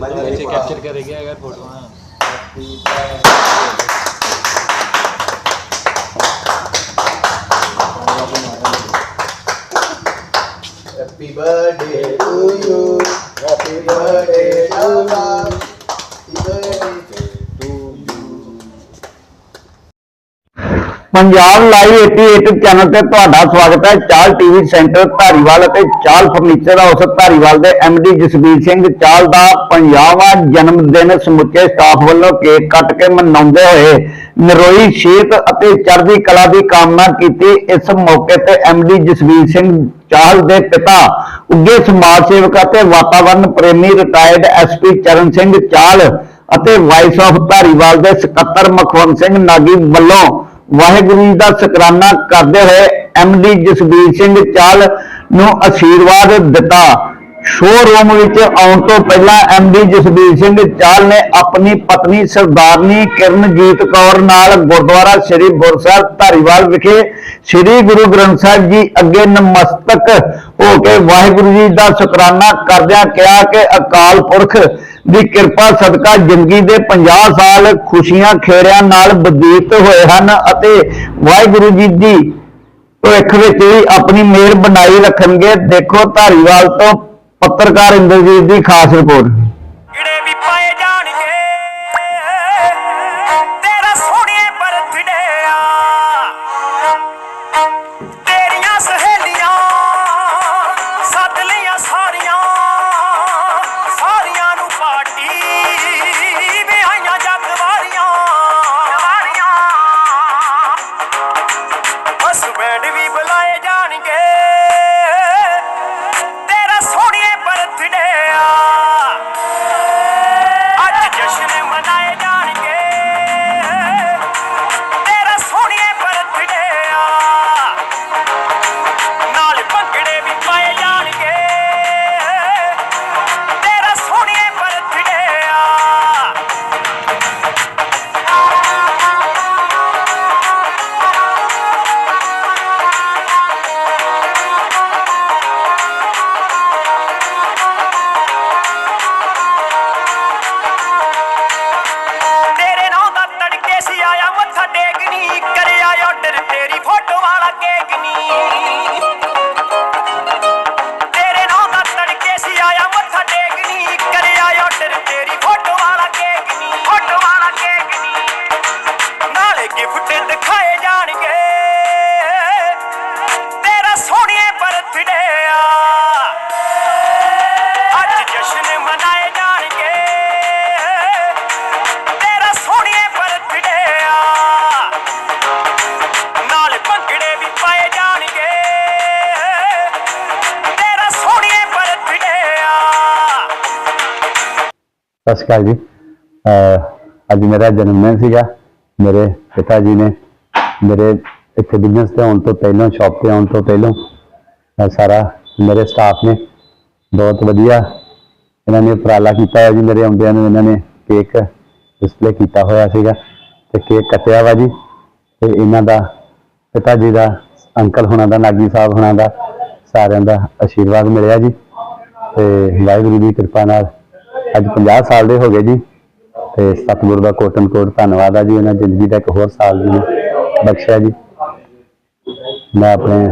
ऐसे कैप्चर करेंगे अगर फोटो हाँ ਪੰਜਾਬ ਲਾਈਵ 88 ਚੈਨਲ ਤੇ ਤੁਹਾਡਾ ਸਵਾਗਤ ਹੈ। ਚਾਲ ਟੀਵੀ ਸੈਂਟਰ ਧਾਰੀਵਾਲ ਅਤੇ ਚਾਲ ਫਰਨੀਚਰ ਹਾਊਸ ਧਾਰੀਵਾਲ ਦੇ ਐਮਡੀ ਜਸਬੀਰ ਸਿੰਘ ਚਾਲ ਦਾ 50ਵਾਂ ਜਨਮ ਦਿਨ ਸਮੁੱਚੇ ਸਟਾਫ ਵੱਲੋਂ ਕੇਕ ਕੱਟ ਕੇ ਮਨਾਉਂਦੇ ਹੋਏ ਨਰੋਈ ਸਿਹਤ ਅਤੇ ਚੜ੍ਹਦੀ ਕਲਾ ਦੀ ਕਾਮਨਾ ਕੀਤੀ। ਇਸ ਮੌਕੇ ਤੇ ਐਮਡੀ ਜਸਬੀਰ ਸਿੰਘ ਚਾਲ ਦੇ ਪਿਤਾ ਉੱਗੇ ਸਮਾਜ ਸੇਵਕ ਅਤੇ ਵਾਤਾਵਰਣ ਪ੍ਰੇਮੀ ਰਿਟਾਇਰਡ ਐਸਪੀ ਚਰਨ ਸਿੰਘ ਚਾਲ ਅਤੇ ਵਾਈਸ ਆਫ ਧਾਰੀਵਾਲ ਦੇ ਸਕੱਤਰ ਮਖਵੰਤ ਸਿੰਘ ਨਾਗੀ ਵੱਲੋਂ ਵਾਹਿਗੁਰੂ ਜੀ ਦਾ ਸ਼ੁਕਰਾਨਾ ਕਰਦੇ ਹੋਏ ਐਮਡੀ ਜਸਬੀਰ ਸਿੰਘ ਚਾਲ ਨੂੰ ਅਸ਼ੀਰਵਾਦ ਦਿੱਤਾ। ਸ਼ੋਰੂਮ ਵਿੱਚ ਆਉਣ ਤੋਂ ਪਹਿਲਾਂ ਐਮਡੀ ਜਸਬੀਰ ਸਿੰਘ ਚਾਲ ਨੇ ਆਪਣੀ ਪਤਨੀ ਸਰਦਾਰਨੀ ਕਿਰਨਜੀਤ ਕੌਰ ਨਾਲ ਗੁਰਦੁਆਰਾ ਸ੍ਰੀ ਗੁਰਸਰ ਧਾਰੀਵਾਲ ਵਿਖੇ ਸ੍ਰੀ ਗੁਰੂ ਗ੍ਰੰਥ ਸਾਹਿਬ ਜੀ ਅੱਗੇ ਨਮਸਤਕ ਹੋ ਕੇ ਵਾਹਿਗੁਰੂ ਜੀ ਦਾ ਸ਼ੁਕਰਾਨਾ ਕਰਦਿਆਂ ਕਿਹਾ ਕਿ ਅਕਾਲ ਪੁਰਖ ਦੀ ਕਿਰਪਾ ਸਦਕਾ ਜ਼ਿੰਦਗੀ ਦੇ 50 ਸਾਲ ਖੁਸ਼ੀਆਂ ਖੇੜਿਆਂ ਨਾਲ ਬਤੀਤ ਹੋਏ ਹਨ ਅਤੇ ਵਾਹਿਗੁਰੂ ਜੀ ਦੀ ਭਵਿੱਖ ਵਿੱਚ ਵੀ ਆਪਣੀ ਮਿਹਰ ਬਣਾਈ ਰੱਖਣਗੇ। ਦੇਖੋ ਧਾਰੀਵਾਲ ਤੋਂ ਪੱਤਰਕਾਰ ਇੰਦਰਜੀਤ ਦੀ ਖਾਸ ਰਿਪੋਰਟ। ਸਤਿ ਸ਼੍ਰੀ ਅਕਾਲ ਜੀ। ਅੱਜ ਮੇਰਾ ਜਨਮ ਦਿਨ ਸੀਗਾ। ਮੇਰੇ ਪਿਤਾ ਜੀ ਨੇ ਮੇਰੇ ਇੱਥੇ ਬਿਜ਼ਨਸ ਤੇ ਆਉਣ ਤੋਂ ਪਹਿਲਾਂ ਸ਼ਾਪ ਤੇ ਆਉਣ ਤੋਂ ਪਹਿਲਾਂ ਸਾਰਾ ਮੇਰੇ ਸਟਾਫ ਨੇ ਬਹੁਤ ਵਧੀਆ ਇਹਨਾਂ ਨੇ ਉਪਰਾਲਾ ਕੀਤਾ ਹੈ ਜੀ। ਮੇਰੇ ਆਉਂਦਿਆਂ ਨੂੰ ਇਹਨਾਂ ਨੇ ਕੇਕ ਡਿਸਪਲੇ ਕੀਤਾ ਹੋਇਆ ਸੀਗਾ ਤੇ ਕੇਕ ਕੱਟਿਆ ਵਾ ਜੀ। ਤੇ ਇਹਨਾਂ ਦਾ ਪਿਤਾ ਜੀ ਦਾ, ਅੰਕਲ ਹੋਣਾ ਦਾ, ਨਾਗੀ ਸਾਹਿਬ ਹੋਣਾ ਦਾ ਸਾਰਿਆਂ ਦਾ ਆਸ਼ੀਰਵਾਦ ਮਿਲਿਆ ਜੀ। ਤੇ ਵਾਹਿਗੁਰੂ ਦੀ ਕਿਰਪਾ ਨਾਲ ਅੱਜ 50 ਸਾਲ ਦੇ ਹੋ ਗਏ ਜੀ। ਤੇ ਸਤਿਗੁਰ ਦਾ ਕੋਟਨ ਕੋਟ ਧੰਨਵਾਦ ਆ ਜੀ ਇਹਨਾਂ ਜ਼ਿੰਦਗੀ ਦਾ ਇੱਕ ਹੋਰ ਸਾਲ ਜੀ ਨੇ ਬਖਸ਼ਿਆ ਜੀ। ਮੈਂ ਆਪਣੇ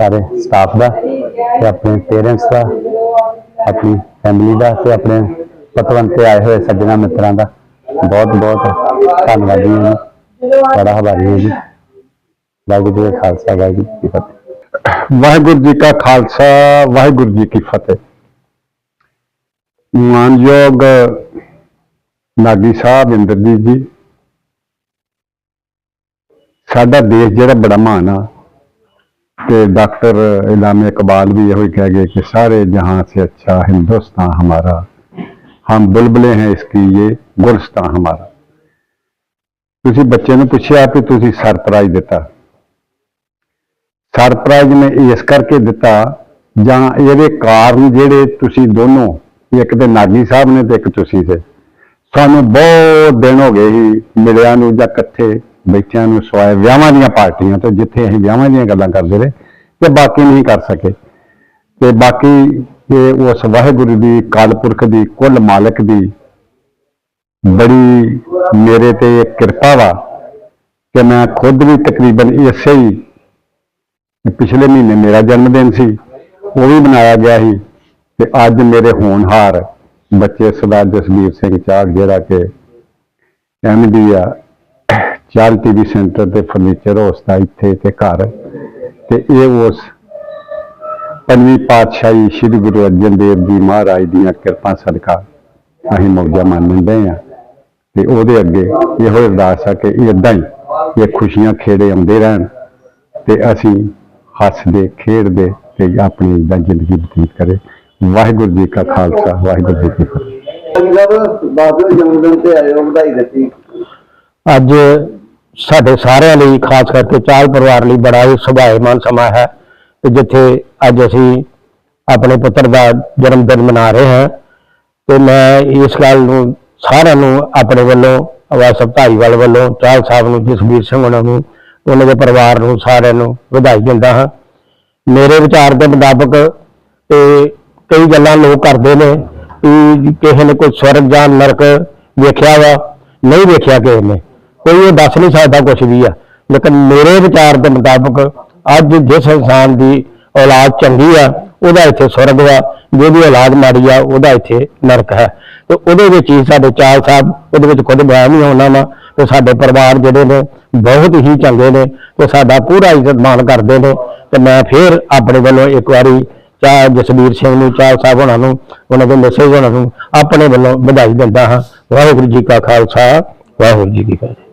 ਸਾਰੇ ਸਟਾਫ ਦਾ ਤੇ ਆਪਣੇ ਪੇਰੈਂਟਸ ਦਾ, ਆਪਣੀ ਫੈਮਿਲੀ ਦਾ ਤੇ ਆਪਣੇ ਪਤਵੰਤ ਤੇ ਆਏ ਹੋਏ ਸੱਜਣਾ ਮਿੱਤਰਾਂ ਦਾ ਬਹੁਤ ਬਹੁਤ ਧੰਨਵਾਦੀ ਹਾਂ ਜੀ ਬੜਾ ਹਵਾਰੀ ਹੈ ਜੀ। ਵਾਹਿਗੁਰੂ ਜੀ ਕਾ ਖਾਲਸਾ, ਵਾਹਿਗੁਰੂ ਜੀ ਕੀ ਫਤਿਹ। ਵਾਹਿਗੁਰੂ ਜੀ ਕਾ ਖਾਲਸਾ, ਵਾਹਿਗੁਰੂ ਜੀ ਕੀ ਫਤਿਹ। मान योग नागी साहब इंद्रजीत जी साडा देश जरा बड़ा मान डॉक्टर इलाम इकबाल भी यही कह गए कि सारे जहाँ से अच्छा हिंदुस्तान हमारा हम बुलबुले हैं इसकी ये गुलस्तान हमारा तुम बच्चे पूछा कि तुम सरप्राइज़ दिता सरप्राइज़ ने इस करके दिता जे कारण जेड़े तुम दोनों ਇੱਕ ਤੇ ਨਾਗੀ ਸਾਹਿਬ ਨੇ ਤੇ ਇੱਕ ਤੁਸੀਂ ਤੇ ਸਾਨੂੰ ਬਹੁਤ ਦਿਨ ਹੋ ਗਏ ਸੀ ਮਿਲਿਆਂ ਨੂੰ ਜਾਂ ਇਕੱਠੇ ਬੈਠਿਆਂ ਨੂੰ ਸਵਾਏ ਵਿਆਹਾਂ ਦੀਆਂ ਪਾਰਟੀਆਂ ਤੇ ਜਿੱਥੇ ਅਸੀਂ ਵਿਆਹਾਂ ਦੀਆਂ ਗੱਲਾਂ ਕਰਦੇ ਰਹੇ ਤੇ ਬਾਕੀ ਨਹੀਂ ਕਰ ਸਕੇ। ਤੇ ਬਾਕੀ ਇਹ ਉਸ ਵਾਹਿਗੁਰੂ ਦੀ ਕਾਲਪੁਰਖ ਦੀ, ਕੁੱਲ ਮਾਲਕ ਦੀ ਬੜੀ ਮੇਰੇ ਤੇ ਕਿਰਪਾ ਵਾ ਕਿ ਮੈਂ ਖੁਦ ਵੀ ਤਕਰੀਬਨ ਇਸੇ ਹੀ ਪਿਛਲੇ ਮਹੀਨੇ ਮੇਰਾ ਜਨਮ ਦਿਨ ਸੀ, ਉਹ ਵੀ ਮਨਾਇਆ ਗਿਆ ਸੀ। ਤੇ ਅੱਜ ਮੇਰੇ ਹੋਣਹਾਰ ਬੱਚੇ ਸਰਦਾਰ ਜਸਵੀਰ ਸਿੰਘ ਚਾਹਲ ਜਿਹੜਾ ਕਿ ਐਮਡੀ ਆ ਚਾਲ ਟੀਵੀ ਸੈਂਟਰ ਤੇ ਫਰਨੀਚਰ ਹਾਊਸ ਦਾ ਇੱਥੇ ਤੇ ਘਰ। ਤੇ ਇਹ ਉਸ ਪੰਜਵੀਂ ਪਾਤਸ਼ਾਹੀ ਸ੍ਰੀ ਗੁਰੂ ਅਰਜਨ ਦੇਵ ਜੀ ਮਹਾਰਾਜ ਦੀਆਂ ਕਿਰਪਾ ਸਦਕਾ ਅਸੀਂ ਮੌਜਾਂ ਮਾਣਦੇ ਆ ਤੇ ਉਹਦੇ ਅੱਗੇ ਇਹੋ ਅਰਦਾਸ ਆ ਕਿ ਇਦਾਂ ਹੀ ਇਹ ਖੁਸ਼ੀਆਂ ਖੇੜੇ ਆਉਂਦੇ ਰਹਿਣ ਤੇ ਅਸੀਂ ਹੱਸਦੇ, ਖੇਡਦੇ ਤੇ ਆਪਣੀ ਇਦਾਂ ਜ਼ਿੰਦਗੀ ਬਤੀਤ ਕਰੇ। ਵਾਹਿਗੁਰੂ ਜੀ ਕਾ ਖਾਲਸਾ ਵਾਹਿਗੁਰੂ ਜੀ ਕੀ ਫਤਿਹ। ਸਾਹਿਬ ਬਾਬੇ ਜਨਮ ਦਿਨ ਤੇ ਆਏ ਹੋ ਵਧਾਈ ਦਿੱਤੀ। ਅੱਜ ਸਾਡੇ ਸਾਰਿਆਂ ਲਈ ਖਾਸ ਕਰਕੇ ਚਾਲ ਪਰਿਵਾਰ ਲਈ ਬੜਾ ਹੀ ਸੁਭਾਏਮਾਨ ਸਮਾਂ ਹੈ ਤੇ ਜਿੱਥੇ ਅੱਜ ਅਸੀਂ ਆਪਣੇ ਪੁੱਤਰ ਦਾ ਜਨਮ ਦਿਨ ਮਨਾ ਰਹੇ ਹਾਂ ਤੇ ਮੈਂ ਇਸ ਗੱਲ ਨੂੰ ਸਾਰਿਆਂ ਨੂੰ ਆਪਣੇ ਵੱਲੋਂ ਆਵਾਜ਼ ਧਾਰੀਵਾਲ ਵੱਲੋਂ ਚਾਲ ਸਾਹਿਬ ਨੂੰ ਜਸਵੀਰ ਸਿੰਘ ਉਹਨਾਂ ਨੂੰ ਉਹਨਾਂ ਦੇ ਪਰਿਵਾਰ ਨੂੰ ਸਾਰਿਆਂ ਨੂੰ ਵਧਾਈ ਦਿੰਦਾ ਹਾਂ। ਮੇਰੇ ਵਿਚਾਰ ਦੇ ਮੁਤਾਬਕ ਤੇ ਕਈ ਗੱਲਾਂ ਲੋਕ ਕਰਦੇ ਨੇ ਕਿ ਕਿਸੇ ਨੇ ਕੋਈ ਸਵਰਗ ਜਾਂ ਨਰਕ ਵੇਖਿਆ ਵਾ, ਨਹੀਂ ਵੇਖਿਆ ਕਿਸੇ ਨੇ। ਕੋਈ ਇਹ ਦੱਸ ਨਹੀਂ ਸਕਦਾ ਕੁਝ ਵੀ ਆ। ਲੇਕਿਨ ਮੇਰੇ ਵਿਚਾਰ ਦੇ ਮੁਤਾਬਕ ਅੱਜ ਜਿਸ ਇਨਸਾਨ ਦੀ ਔਲਾਦ ਚੰਗੀ ਆ, ਉਹਦਾ ਇੱਥੇ ਸਵਰਗ ਵਾ, ਜਿਹਦੀ ਔਲਾਦ ਮਾੜੀ ਆ, ਉਹਦਾ ਇੱਥੇ ਨਰਕ ਹੈ। ਤੇ ਉਹਦੇ ਵਿੱਚ ਹੀ ਸਾਡੇ ਚਾਲ ਸਾਹਿਬ, ਉਹਦੇ ਵਿੱਚ ਖੁਦ ਬਿਆਨ ਨਹੀਂ ਹੋਣਾ ਵਾ, ਤੇ ਸਾਡੇ ਪਰਿਵਾਰ ਜਿਹੜੇ ਨੇ ਬਹੁਤ ਹੀ ਚੰਗੇ ਨੇ, ਤੇ ਸਾਡਾ ਪੂਰਾ ਇੱਜ਼ਤ ਮਾਣ ਕਰਦੇ ਨੇ। ਤੇ ਮੈਂ ਫਿਰ ਆਪਣੇ ਵੱਲੋਂ ਇੱਕ ਵਾਰੀ ਚਾਹ ਜਸਵੀਰ ਸਿੰਘ ਨੂੰ, ਚਾਹ ਸਾਹਿਬ ਹੋਣਾ ਨੂੰ, ਉਹਨਾਂ ਦੇ ਮੈਸੇਜ ਹੋਣਾ ਨੂੰ ਆਪਣੇ ਵੱਲੋਂ ਵਧਾਈ ਦਿੰਦਾ ਹਾਂ। ਵਾਹਿਗੁਰੂ ਜੀ ਕਾ ਖਾਲਸਾ, ਵਾਹਿਗੁਰੂ ਜੀ ਕੀ ਫਤਿਹ।